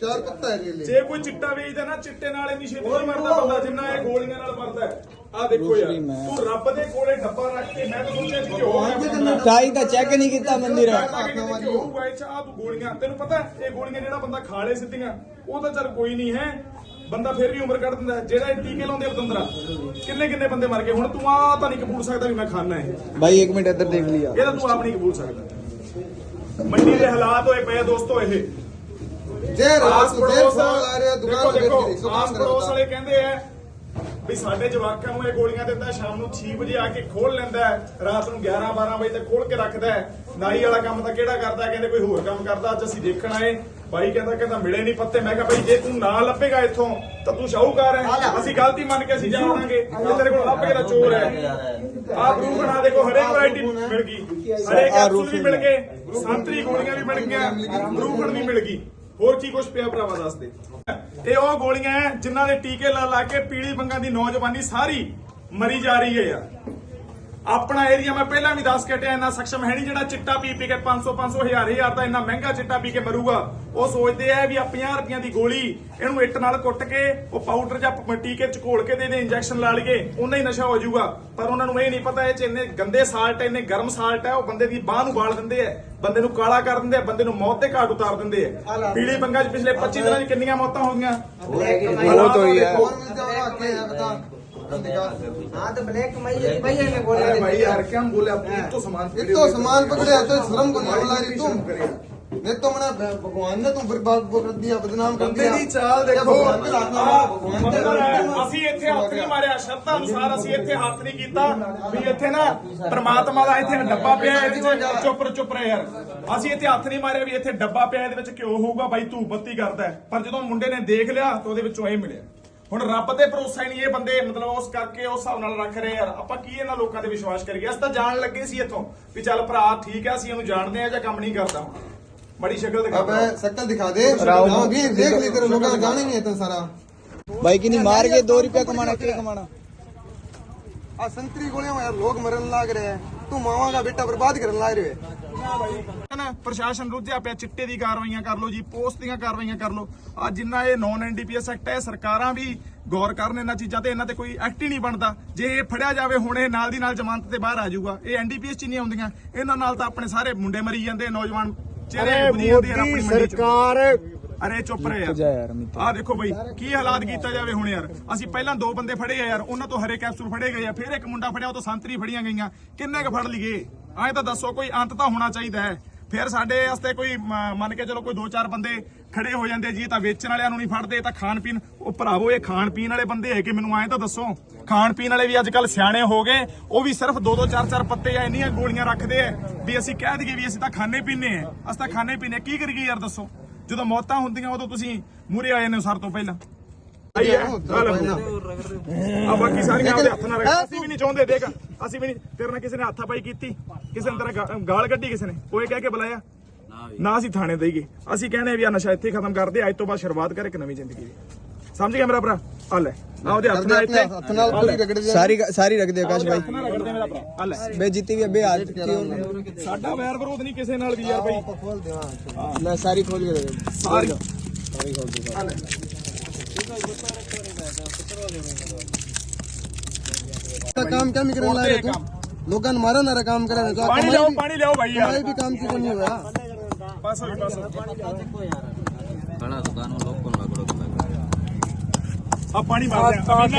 ਚਾਰ ਪੱਤਾ ਹੈ ਰੇਲੇ ਜੇ ਕੋਈ ਚਿੱਟਾ ਵੇਚਦਾ ਨਾ ਚਿੱਟੇ ਨਾਲ ਇੰਨੀ ਛੇਤੀ ਨਹੀਂ ਮਰਦਾ ਬੰਦਾ ਜਿੰਨਾ ਇਹ ਗੋਲੀਆਂ ਨਾਲ ਮਰਦਾ ਆ ਦੇਖੋ ਯਾਰ ਤੂੰ ਰੱਬ ਦੇ ਕੋਲੇ ਡੱਬਾ ਰੱਖ ਕੇ ਮੈਂ ਤਾਂ ਸੋਚਿਆ ਕਿ ਉਹ ਟਾਈ ਤਾਂ ਚੈੱਕ ਨਹੀਂ ਕੀਤਾ ਮੰਦਿਰ। ਆ ਤੂੰ ਗੋਲੀਆਂ ਤੈਨੂੰ ਪਤਾ ਇਹ ਗੋਲੀਆਂ ਜਿਹੜਾ ਬੰਦਾ ਖਾ ਲੇ ਸਿੱਧੀਆਂ ਉਹ ਤਾਂ ਚੱਲ ਕੋਈ ਨਹੀਂ ਹੈ। ਬੰਦਾ ਫਿਰ ਵੀ ਉਮਰ ਕੱਢ ਦਿੰਦਾ ਹੈ। ਜਿਹੜਾ ਇਹ ਟੀਕੇ ਲਾਉਂਦੇ ਆ ਬਤੰਦਰਾ ਕਿੰਨੇ ਕਿੰਨੇ ਬੰਦੇ ਮਰ ਗਏ? ਹੁਣ ਤੂੰ ਆ ਤਾਂ ਨਹੀਂ ਕਬੂਲ ਸਕਦਾ ਵੀ ਮੈਂ ਖਾਣਾ ਹੈ ਭਾਈ ਇੱਕ ਮਿੰਟ ਇੱਧਰ ਦੇਖ ਲਿਆ ਇਹ ਤਾਂ ਤੂੰ ਆਪ ਨਹੀਂ ਕਬੂਲ ਸਕਦਾ। ਮੰਡੀ ਦੇ ਹਾਲਾਤ ਹੋਏ ਪਏ ਆ ਦੋਸਤੋ ਇਹ। ਜੇ ਰਾਤ ਨੂੰ ਦੇਰ ਫੋਨ ਲਾ ਰਿਹਾ ਦੁਕਾਨ ਤੇ ਦੇਖੋ ਬੈਠ ਕੇ ਆਸ ਪੜੋਸ ਵਾਲੇ ਕਹਿੰਦੇ ਆ ਵੀ ਸਾਡੇ ਜਵਾਕਾਂ ਨੂੰ ਇਹ ਗੋਲੀਆਂ ਦਿੰਦਾ ਸ਼ਾਮ ਨੂੰ 6 ਵਜੇ ਆ ਕੇ ਖੋਲ ਲੈਂਦਾ ਹੈ ਰਾਤ ਨੂੰ 11 12 ਵਜੇ ਤੱਕ ਖੋਲ ਕੇ ਰੱਖਦਾ ਹੈ। ਨਾਈ ਵਾਲਾ ਕੰਮ ਤਾਂ ਕਿਹੜਾ ਕਰਦਾ? ਕਹਿੰਦੇ ਕੋਈ ਹੋਰ ਕੰਮ ਕਰਦਾ ਅੱਜ ਅਸੀਂ ਦੇਖਣ ਆਏ। ਬਾਈ ਕਹਿੰਦਾ ਕਹਿੰਦਾ ਮਿਲੇ ਨਹੀਂ ਪੱਤੇ। ਮੈਂ ਕਿਹਾ ਬਾਈ ਜੇ ਤੂੰ ਨਾ ਲੱਭੇਗਾ ਇੱਥੋਂ ਤਾਂ ਤੂੰ ਸ਼ਾਹੂਕਾਰ ਹੈ। ਅਸੀਂ ਗਲਤੀ ਮੰਨ ਕੇ ਅਸੀਂ ਜਾਵਾਂਗੇ। ਜੇ ਤੇਰੇ ਕੋਲ ਲੱਭ ਕੇ ਤਾਂ ਚੋਰ ਹੈ। ਆਹ ਪ੍ਰੂਫ ਬਣਾ ਦੇਖੋ ਹਰੇਕ ਵੈਰਾਈਟੀ ਮਿਲ ਗਈ। ਹਰੇਕ ਕੈਪਸੂਲ ਵੀ ਮਿਲ ਗਏ। ਸੰਤਰੀ ਗੋਲੀਆਂ ਵੀ ਮਿਲ ਗਈਆਂ। ਰੂਪੜ ਵੀ ਮਿਲ ਗਈ। ਹੋਰ ਕੀ ਕੁਛ ਪਿਆ ਭਰਾਵਾ ਦੱਸ ਦੇ। ਇਹ ਉਹ ਗੋਲੀਆਂ ਹੈ ਜਿਨ੍ਹਾਂ ਦੇ ਟੀਕੇ ਲਾ ਲਾ ਕੇ ਪੀਲੀ ਬੰਗਾਂ ਦੀ ਨੌਜਵਾਨੀ ਸਾਰੀ ਮਰੀ ਜਾ ਰਹੀ ਹੈ ਯਾਰ। ਆਪਣਾ ਏਰੀਆ ਮੈਂ ਪਹਿਲਾਂ ਵੀ ਦੱਸ ਕੇ ਟਿਆ ਇੰਨਾ ਸਖਸ਼ਮ ਹੈ ਨਹੀਂ ਜਿਹੜਾ ਚਿੱਟਾ ਪੀ ਪੀ ਕੇ 500 500 ਹਜ਼ਾਰ ਹਜ਼ਾਰ ਦਾ ਇੰਨਾ ਮਹਿੰਗਾ ਚਿੱਟਾ ਪੀ ਕੇ ਮਰੂਗਾ। ਉਹ ਸੋਚਦੇ ਆ ਵੀ ਆ 50 ਰੁਪਈਆਂ ਦੀ ਗੋਲੀ ਇਹਨੂੰ ਇੱਟ ਨਾਲ ਕੁੱਟ ਕੇ ਉਹ ਪਾਊਡਰ ਜਾਂ ਟੀਕੇ ਚ ਘੋਲ ਕੇ ਦੇ ਦੇ ਇੰਜੈਕਸ਼ਨ ਲਾ ਲਈਏ ਉਹਨਾਂ ਹੀ ਨਸ਼ਾ ਹੋ ਜਾਊਗਾ। ਪਰ ਉਹਨਾਂ ਨੂੰ ਇਹ ਨਹੀਂ ਪਤਾ ਇਹ ਚ ਇੰਨੇ ਗੰਦੇ ਸਾਲਟ ਇੰਨੇ ਗਰਮ ਸਾਲਟ ਹੈ ਉਹ ਬੰਦੇ ਦੀ ਬਾਹ ਨੂੰ ਵਾਲ ਦਿੰਦੇ ਆ ਬੰਦੇ ਨੂੰ ਕਾਲਾ ਕਰ ਦਿੰਦੇ ਆ ਬੰਦੇ ਨੂੰ ਮੌਤ ਦੇ ਘਾਟ ਉਤਾਰ ਦਿੰਦੇ ਆ। ਪੀਲੀ ਬੰਗਾ ਚ ਪਿਛਲੇ 25 ਦਿਨਾਂ ਚ ਕਿੰਨੀਆਂ ਮੌਤਾਂ ਹੋ ਗਈਆਂ? है आके है बता हाँ तो ब्लैक कमाई है भाई है ना अरे गोली भाई यार क्या हम बोले आप एक तो सामान एक तो सामान पकड़े तो शर्म को नहीं बुला रही तुम नहीं तो मना भगवान ने तुम बर्बाद कर दिया बदनाम कर ਬੰਦੇ दिया ਦੀ ਚਾਲ ਦੇਖੋ भगवान के हाथ में ਆਹ भगवान ਮੰਦਰ ਹੈ, के ਅਸੀਂ ਇੱਥੇ ਹੱਥ ਨਹੀਂ ਮਾਰਿਆ ਸ਼ਰਤਾਂ ਅਨੁਸਾਰ ਅਸੀਂ ਇੱਥੇ ਹੱਥ ਨਹੀਂ ਕੀਤਾ ਵੀ ਇੱਥੇ ਨਾ ਪ੍ਰਮਾਤਮਾ ਦਾ ਇੱਥੇ ਡੱਬਾ ਪਿਆ ਹੈ, ਇਹਦੇ ਵਿੱਚ ਚੁੱਪ ਚੁੱਪ ਰਹਿ ਯਾਰ ਅਸੀਂ ਇੱਥੇ ਹੱਥ ਨਹੀਂ ਮਾਰਿਆ ਵੀ ਇੱਥੇ ਡੱਬਾ ਪਿਆ ਇਹਦੇ ਵਿੱਚ ਕਿਉਂ ਹੋਊਗਾ ਬਾਈ ਧੂਪ ਬੱਤੀ ਕਰਦਾ ਹੈ। ਪਰ ਜਦੋਂ ਮੁੰਡੇ ਨੇ ਦੇਖ ਲਿਆ ਤਾਂ ਉਹਦੇ ਵਿੱਚੋਂ ਇਹ ਮਿਲਿਆ ਹੁਣ ਰੱਬ ਤੇ ਭਰੋਸਾ ਹੀ ਨਹੀਂ ਇਹ ਬੰਦੇ ਮਤਲਬ ਉਸ ਕਰਕੇ ਉਸ ਹਿਸਾਬ ਨਾਲ ਰੱਖ ਰਹੇ ਯਾਰ ਆਪਾਂ ਕੀ ਇਹਨਾਂ ਲੋਕਾਂ ਤੇ ਵਿਸ਼ਵਾਸ ਕਰੀਏ ਅਸੀਂ ਤਾਂ ਜਾਣ ਲੱਗੇ ਸੀ ਇੱਥੋਂ ਵੀ ਚੱਲ ਭਰਾ ਠੀਕ ਹੈ ਅਸੀਂ ਇਹਨੂੰ ਜਾਣਦੇ ਆ ਜਾਂ ਕੰਮ ਨਹੀਂ ਕਰਦਾ ਹੁਣ। ਬੜੀ ਸ਼ਕਲ ਦਿਖਾ अब शक्ल दिखा दे हाँ, भी देख ली तेरे लोग जाने नहीं है इतना सारा भाई कि नहीं मार के दो रुपया कमाना क्या कमाना आ संतरी गोलियां में यार लोग मरन लाग रहे हैं तू मावा का बेटा बर्बाद करने लाग रहे है ਨਾ ਪ੍ਰਸ਼ਾਸਨ ਰੁੱਝਿਆ ਪਿਆ ਚਿੱਟੇ ਦੀ ਕਾਰਵਾਈਆਂ ਕਰ ਲਓ ਜੀ ਪੋਸਟ ਦੀਆਂ ਕਾਰਵਾਈਆਂ ਕਰ ਲਓ ਆ ਜਿੰਨਾ ਇਹ ਨੌਨ ਐਨਡੀਪੀਐਸ ਐਕਟ ਹੈ ਸਰਕਾਰਾਂ ਵੀ ਗੌਰ ਕਰਨ ਇਹਨਾਂ ਚੀਜ਼ਾਂ ਤੇ ਇਹਨਾਂ ਤੇ ਕੋਈ ਐਕਟ ਹੀ ਨਹੀਂ ਬਣਦਾ ਜੇ ਇਹ ਫੜਿਆ ਜਾਵੇ ਹੁਣ ਇਹ ਨਾਲ ਦੀ ਨਾਲ ਜ਼ਮਾਨਤ ਤੇ ਬਾਹਰ ਆ ਜਾਊਗਾ ਇਹ ਐਨਡੀਪੀਐਸ ਚ ਨਹੀਂ ਆਉਂਦੀਆਂ ਇਹਨਾਂ ਨਾਲ ਤਾਂ ਆਪਣੇ ਸਾਰੇ ਮੁੰਡੇ ਮਰੀ ਜਾਂਦੇ ਨੌਜਵਾਨ ਚਿਹਰੇ ਬੁਝੀ ਜਾਂਦੇ ਆ ਆਪਣੀ ਮੰਡੀ ਚ ਅਰੇ ਚੁੱਪ ਰਹੇ ਯਾਰ ਯਾਰ ਅਮਿਤ ਆ ਦੇਖੋ ਬਈ ਕੀ ਹਾਲਾਤ ਕੀਤਾ ਜਾਵੇ ਹੁਣ ਯਾਰ? ਅਸੀਂ ਪਹਿਲਾਂ ਦੋ ਬੰਦੇ ਫੜੇ ਆ ਯਾਰ ਉਹਨਾਂ ਤੋਂ ਹਰੇ ਕੈਪਸੂਲ ਫੜੇ ਗਏ ਆ ਫਿਰ ਇੱਕ ਮੁੰਡਾ ਫੜਿਆ ਉਹ ਤੋਂ ਸੰਤਰੀ ਫੜੀਆਂ ਗਈਆਂ। ਕਿੰਨੇ ਕ ਫੜ ਲਈਏ? ਐਂ ਤਾਂ ਦੱਸੋ ਕੋਈ ਅੰਤ ਤਾਂ ਹੋਣਾ ਚਾਹੀਦਾ ਹੈ। ਫਿਰ ਸਾਡੇ ਵਾਸਤੇ ਕੋਈ ਮੰਨ ਕੇ ਚਲੋ ਕੋਈ ਦੋ ਚਾਰ ਬੰਦੇ ਖੜੇ ਹੋ ਜਾਂਦੇ ਜੀ ਤਾਂ ਵੇਚਣ ਵਾਲਿਆਂ ਨੂੰ ਨਹੀਂ ਫੜਦੇ ਤਾਂ ਖਾਣ ਪੀਣ ਉਹ ਭਰਾਵੋ ਇਹ ਖਾਣ ਪੀਣ ਵਾਲੇ ਬੰਦੇ ਹੈ ਕਿ ਮੈਨੂੰ ਐਂ ਤਾਂ ਦੱਸੋ। ਖਾਣ ਪੀਣ ਵਾਲੇ ਵੀ ਅੱਜ ਕੱਲ ਸਿਆਣੇ ਹੋ ਗਏ ਉਹ ਵੀ ਸਿਰਫ ਦੋ ਦੋ ਚਾਰ ਚਾਰ ਪੱਤੇ ਜਾਂ ਇੰਨੀਆਂ ਗੋਲੀਆਂ ਰੱਖਦੇ ਆ ਵੀ ਅਸੀਂ ਕਹਿ ਦਈਏ ਵੀ ਅਸੀਂ ਤਾਂ ਖਾਣੇ ਪੀਣੇ ਆ। ਅਸੀਂ ਤਾਂ ਖਾਣੇ ਪੀਣੇ ਕੀ ਕਰੀਏ ਯਾਰ ਦੱਸੋ? ਜਦੋਂ ਮੌਤਾਂ ਹੁੰਦੀਆਂ ਉਦੋਂ ਤੁਸੀਂ ਮੂਰੇ ਆਏ ਨੇ ਸਰ ਤੋਂ ਪਹਿਲਾਂ। ਆਈ ਹੈ। ਆ ਬਾਕੀ ਸਾਰੀਆਂ ਉਹਦੇ ਹੱਥ ਨਾਲ ਰੱਖ। ਅਸੀਂ ਵੀ ਨਹੀਂ ਚਾਹੁੰਦੇ ਦੇਖ। ਅਸੀਂ ਵੀ ਨਹੀਂ ਤੇਰੇ ਨਾਲ ਕਿਸੇ ਨੇ ਹੱਥਾਪਾਈ ਕੀਤੀ ਕਿਸੇ ਨੇ ਤੇਰਾ ਗਾਲ ਕੱਢੀ ਕਿਸੇ ਨੇ। ਕੋਈ ਕਹਿ ਕੇ ਬੁਲਾਇਆ? ਨਾ ਅਸੀਂ ਥਾਣੇ ਦੇਈਏ। ਅਸੀਂ ਕਹਿੰਦੇ ਵੀ ਆ ਨਸ਼ਾ ਇੱਥੇ ਖਤਮ ਕਰ ਦੇ ਅੱਜ ਤੋਂ ਬਾਅਦ ਸ਼ੁਰੂਆਤ ਕਰ ਇੱਕ ਨਵੀਂ ਜ਼ਿੰਦਗੀ ਦੀ। ਸਮਝ ਗਿਆ ਮੇਰਾ ਭਰਾ ਆ ਲੈ ਆ ਉਹਦੇ ਹੱਥ ਨਾਲ ਇੱਥੇ हथ नाल पूरी रगड़ दे सारी सारी रख दे आकाश भाई ਹੱਥ ਨਾਲ ਰਗੜ ਦੇ ਮੇਰਾ ਭਰਾ ਆ ਲੈ बे जीती भी अबे आज की और- ਸਾਡਾ ਵੈਰ ਵਿਰੋਧ ਨਹੀਂ ਕਿਸੇ ਨਾਲ ਵੀ ਯਾਰ ਬਾਈ खोल दे हां ले सारी खोल के दे दे ਸਾਰੀ ਆ ਲੈ काम क्या नहीं करने ला रहे काम। तू लोगन मारा ना रे काम करे तो ਪਾਣੀ ਲਿਆਓ ਪਾਣੀ ਲਿਆਓ ਭਾਈ ਯਾਰ कमाई भी काम की नहीं हुआ ਬਸ ਹੋਈ ਬਸ ਹੋਈ। खड़ा दुकान में लोग कौन लगड़ो ਆ ਪਾਣੀ ਮਾਰ ਦੇ